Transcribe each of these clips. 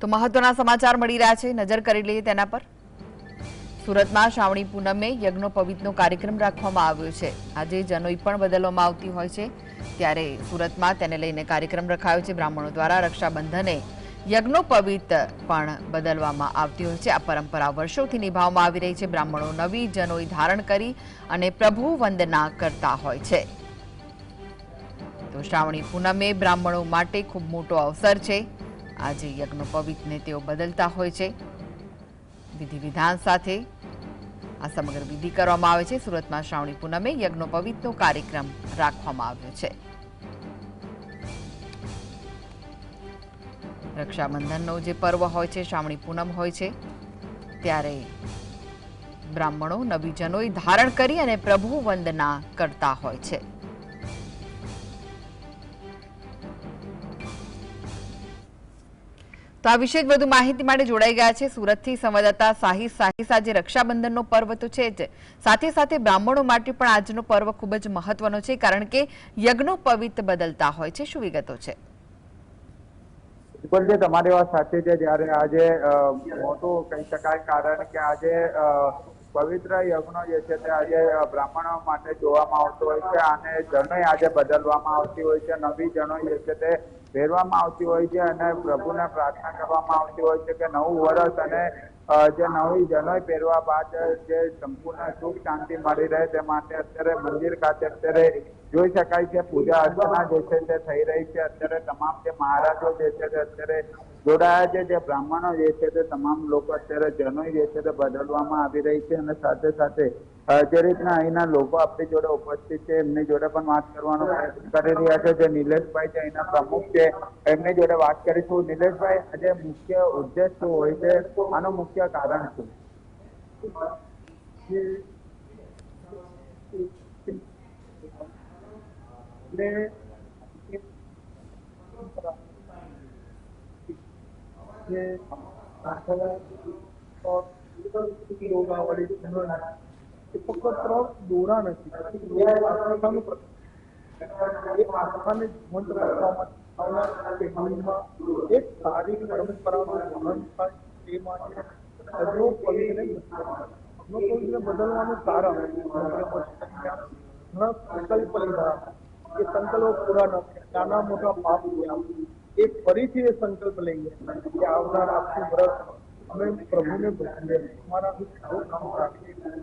તો મહત્વના સમાચાર મળી રહ્યા છે. નજર કરી લઈએ તેના પર. સુરતમાં શ્રાવણી પૂનમે યજ્ઞોપવિતનો કાર્યક્રમ રાખવામાં આવ્યો છે. આજે જનોઈ પણ બદલવામાં આવતી હોય છે. ત્યારે સુરતમાં તેને લઈને કાર્યક્રમ રખાયો છે. બ્રાહ્મણો દ્વારા રક્ષાબંધને યજ્ઞોપવિત પણ બદલવામાં આવતી હોય છે. આ પરંપરા વર્ષોથી નિભાવવામાં આવી રહી છે. બ્રાહ્મણો નવી જનોઈ ધારણ કરી અને પ્રભુ વંદના કરતા હોય છે. તો શ્રાવણી પૂનમે બ્રાહ્મણો માટે ખૂબ મોટો અવસર છે. આજે યજ્ઞોપવિતને તેઓ બદલતા હોય છે. વિધિ વિધાન સાથે આ સમગ્ર વિધિ કરવામાં આવે છે. સુરતમાં શ્રાવણી પૂનમે યજ્ઞોપવિતનો કાર્યક્રમ રાખવામાં આવ્યો છે. રક્ષાબંધનનો જે પર્વ હોય છે, શ્રાવણી પૂનમ હોય છે, ત્યારે બ્રાહ્મણો, નવીજનોએ ધારણ કરી અને પ્રભુ વંદના કરતા હોય છે. આ વિશે વધુ માહિતી માટે જોડાઈ ગયા છે સુરતથી સંવાદદાતા સાહિદ સાહિસ આજે રક્ષાબંધનનો પર્વ તો છે જ. સાથે સાથે બ્રાહ્મણો માટે પણ આજનો પર્વ ખૂબ જ મહત્વનો છે, કારણ કે યજ્ઞો પવિત્ર બદલતા હોય છે. શું વિગતો છે? બિલકુલ, જે તમારી વાત સાચી છે, જ્યારે આજે મોટું કહી શકાય, કારણ કે આજે પવિત્ર યજ્ઞો જે છે તે આજે બ્રાહ્મણો માટે જોવામાં આવતો હોય છે અને જનોઈ આજે બદલવામાં આવતી હોય છે. નવી જનોઈ જે છે તે પહેરવામાં આવતી હોય છે અને પ્રભુને પ્રાર્થના કરવામાં આવતી હોય છે કે નવું વર્ષ અને જે નવી જનોઈ પહેરવા બાદ જે સંપૂર્ણ સુખ શાંતિ મળી રહે તે માટે અત્યારે મંદિર ખાતે અત્યારે જોઈ શકાય છે. પૂજા અર્ચના જે છે તે થઈ રહી છે. અત્યારે તમામ જે મહારાજો જે છે તે અત્યારે જોડાયા છે, જે બ્રાહ્મણો જે છે તે તમામ લોકો અત્યારે જનોઈ જે છે તે બદલવામાં આવી રહી છે અને સાથે સાથે જે રીતના અહીંના લોકો આપણી જોડે ઉપસ્થિત છે, એમની જોડે પણ વાત કરવાનો પ્રયત્ન કરી રહ્યા છે. જે નિલેશભાઈ છે અહીંના પ્રમુખ છે, એમની જોડે વાત કરીશું. નિલેશભાઈ, આજે મુખ્ય ઉદ્દેશ શું હોય છે? આનું મુખ્ય કારણ શું? એટલે એ દોરા નથી એ સારી પરંપરાનું વહન થાય તે માટે અજ્ઞો પવિત્રને અજ્ઞો પવિત્રને બદલવાનું કારણ ઘણા સંકલ્પ લીધા એ સંકલ્પો પૂરા ન નાના મોટા પાપ થયા એ ફરીથી એ સંકલ્પ લઈએ કે આવનાર આખું વ્રત અમે પ્રભુને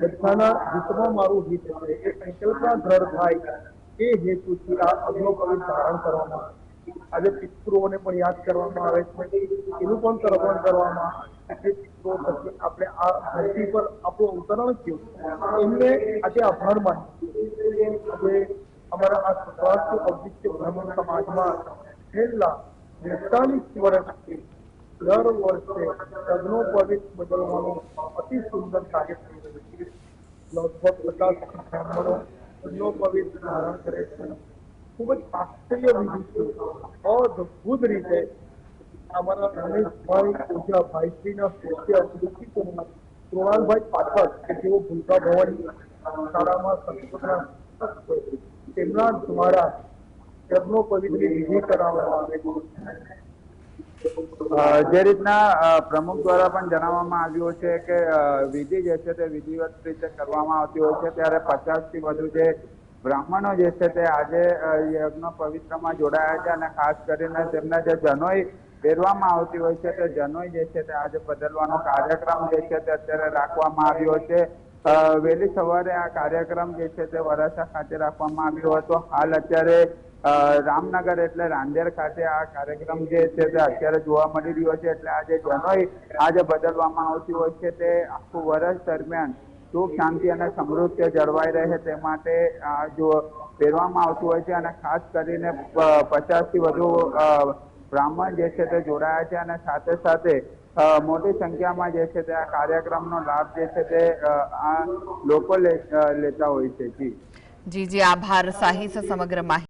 બધાના હિતમાં મારું હિત છે. એ સંકલ્પના દ્રઢ થાય એ હેતુથી આ અગ્નોપવિત ધારણ કરવામાં આવે. આજે પિતૃઓને પણ યાદ કરવામાં આવે છે. એનું પણ તર્પણ કરવામાં આવે પિતૃઓ પછી આપણે આ ધરતી પર આપણું અવતરણ થયું. એમને આજે આભાર માનીએ અમારા આ સ્વાસ્થ્ય અદ્વિત્ય બ્રહ્મ સમાજમાં છેલ્લા બેતાલીસ વર્ષથી દર વર્ષે યજ્ઞોપવિત બદલવાનું અતિ સુંદર કાર્ય છે. લગભગ પચાસ બ્રાહ્મણો લગ્નોપવિત ધારણ કરે છે. ખૂબ જ આશ્ચર્ય વિધિ છે. અદ્ભુત રીતે અમારા રમેશભાઈ પૂજા ભાઈશ્રીના શિષ્ય કૃણાલભાઈ પાઠક કે જેઓ ભૂલકા ભવન શાળામાં સંસ્કૃતના તેમના દ્વારા યજ્ઞોપવિતની વિધિ કરાવવામાં આવે જે રીતના પ્રમુખ દ્વારા પણ જણાવવામાં આવ્યું છે કે વિધિ જે છે તે વિધિવત રીતે કરવામાં આવતી હોય છે. ત્યારે પચાસથી વધુ જે બ્રાહ્મણો જે છે તે આજે યજ્ઞ પવિત્રમાં જોડાયા છે અને ખાસ કરીને તેમના જે જનોઈ પહેરવામાં આવતી હોય છે તે જનોઈ જે છે તે આજે બદલવાનો કાર્યક્રમ જે છે તે અત્યારે રાખવામાં આવ્યો છે. વહેલી સવારે આ કાર્યક્રમ જે છે તે વરાછા ખાતે રાખવામાં આવ્યો હતો. હાલ અત્યારે રામનગર એટલે રાંદેર ખાતે આ કાર્યક્રમ જે છે તે અત્યારે જોવા મળી રહ્યો છે. એટલે આજે જનોઈ આજે બદલવામાં આવતી હોય છે તે આખું વર્ષ દરમિયાન સુખ, શાંતિ અને સમૃદ્ધિ જળવાઈ રહે તે માટે જો પહેરવામાં આવતું હોય છે અને ખાસ કરીને પચાસથી વધુ બ્રાહ્મણ જે છે તે જોડાયા છે અને સાથે સાથે મોટી સંખ્યામાં જે છે તે આ કાર્યક્રમનો લાભ જે છે તે આ લોકો લેતા હોય છે. જી. જી જી, આભાર. સાહિત્ય સમગ્ર માહિતી